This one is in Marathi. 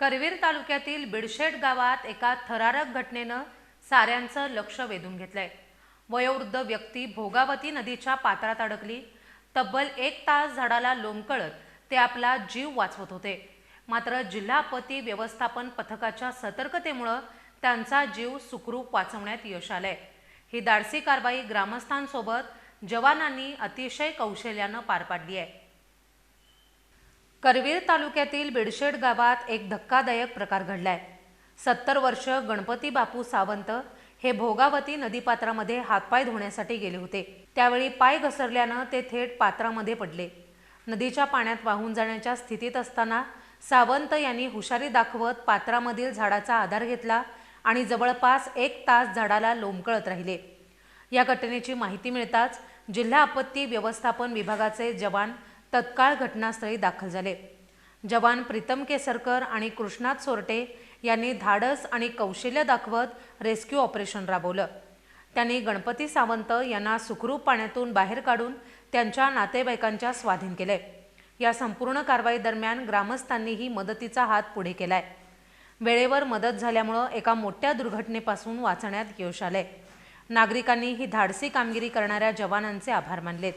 करवीर तालुक्यातील बिडशेट गावात एका थरारक घटनेनं साऱ्यांचं लक्ष वेधून घेतलंय. वयोवृद्ध व्यक्ती भोगावती नदीच्या पात्रात अडकली. तब्बल एक तास झाडाला लोंबकळत ते आपला जीव वाचवत होते. मात्र जिल्हा आपत्ती व्यवस्थापन पथकाच्या सतर्कतेमुळं त्यांचा जीव सुखरूप वाचवण्यात यश आलंय. ही धाडसी कारवाई ग्रामस्थांसोबत जवानांनी अतिशय कौशल्यानं पार पाडली आहे करवीर तालुक्यातील बिडशेड गावात एक धक्कादायक प्रकार घडलाय. सत्तर वर्ष गणपती बापू सावंत हे भोगावती नदीपात्रामध्ये हातपाय धुण्यासाठी गेले होते. त्यावेळी पाय घसरल्यानं ते थेट पात्रामध्ये पडले. नदीच्या पाण्यात वाहून जाण्याच्या स्थितीत असताना सावंत यांनी हुशारी दाखवत पात्रामधील झाडाचा आधार घेतला आणि जवळपास एक तास झाडाला लोंबकळत राहिले. या घटनेची माहिती मिळताच जिल्हा आपत्ती व्यवस्थापन विभागाचे जवान तत्काळ घटनास्थळी दाखल झाले. जवान प्रीतम केसरकर आणि कृष्णात सोरटे यांनी धाडस आणि कौशल्य दाखवत रेस्क्यू ऑपरेशन राबवलं. त्यांनी गणपती सावंत यांना सुखरूप पाण्यातून बाहेर काढून त्यांच्या नातेवाईकांच्या स्वाधीन केले या संपूर्ण कारवाई दरम्यान ग्रामस्थांनीही मदतीचा हात पुढे केलाय. वेळेवर मदत झाल्यामुळं एका मोठ्या दुर्घटनेपासून वाचण्यात यश आले नागरिकांनी ही धाडसी कामगिरी करणाऱ्या जवानांचे आभार मानलेत.